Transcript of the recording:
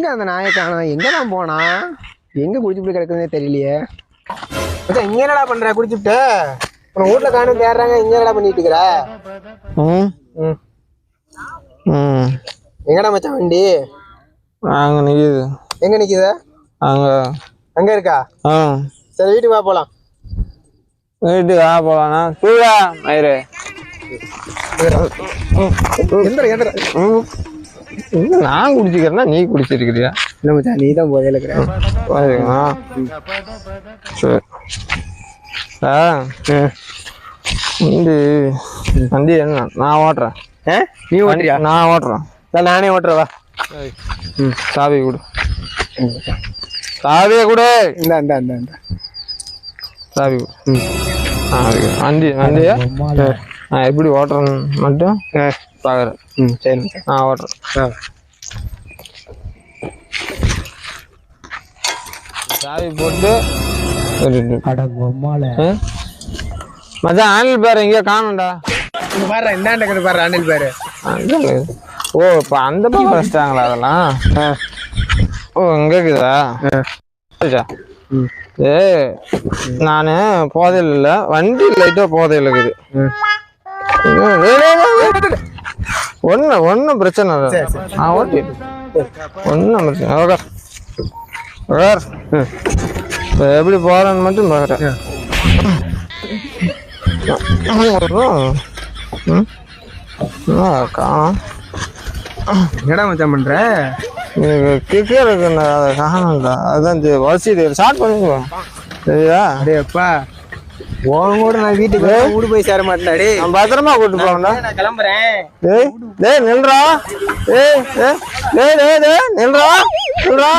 எங்க அந்த நாயை காணோம் எங்க தான் போனா? எங்க குடிச்சுட்டு கிடக்குதுன்னே தெரியலையே. மச்சான் இங்க என்னடா பண்ற? குடிச்சுட்டு. உன வீட்ல காணும் தேடுறாங்க. இங்க என்னடா பண்ணிட்டு இருக்கிற? ம். எங்கடா மச்சான் வண்டி? அங்கே நிற்கிது எங்க நிக்குது? அங்கே. அங்க இருக்கா? ஆ. சரி வீட்டுக்கு வா போலாம். வீட்டுக்கு ஆ போகலாண்ணா தூடா மயிறு. எந்திர எந்திர. இது நான் குடிச்சிக்கிறேன்னா நீ குடிச்சிருக்கிறியா? இல்ல மச்சான் நீ தான் போதையில இருக்கிற. சரி. ஆ வண்டி வண்டி என்ன? நான் ஓட்டுறேன். ஆ? நீ ஓட்டுறியா? நான் ஓட்டுறேன். இல்ல, நானே ஓட்டுறவா ம் சாவி கொடு. சாவியை கொடு. இந்த இந்த இந்த. சாவி கொடு. ம். வண்டி வண்டியா? நான் எப்படி ஓட்டுறேன்னு மட்டும்? பார்க்குறேன் ம். சரி. நான் ஓட்டுறேன். ஆ. சாவி போட்டு ஆ? மச்சான் ஆனில் பேர் எங்கேயோ காணும்டா. இங்க பாரு இந்தாண்ட கிட்ட பாரு ஆண்டில் பாரு. ஓ இப்போ அந்த பக்கம் வச்சிட்டாங்களா அதெல்லாம்? ஓ இங்க இருக்குதா. ஏ நான் போதையில் இல்லை வண்டி லைட்டாக போதையில் இருக்குது ஒன்று ஒன்றும் பிரச்சனை இல்லை. ஆ ஓகே. ஒன்றும் பிரச்சனை ஓகே இப்போ எப்படி போகிறேன்னு மட்டும் பார்க்குறேன் என்னடா மச்சான் பண்ற? அதை காணும்டா இந்த வரிசை ஸ்டார்ட் பண்ணிக்கோ. சரியா? டேய் அப்பா. உன் கூட நான் வீட்டுக்கு வீடு போய் சேர மாட்டேன்டா நான் பத்திரமா கூட்டு போகணும்டா நான் கிளம்புறேன். டேய் டேய் நில்றா. டேய் டேய் டேய் டேய் டேய் நில்றா. நில்றா.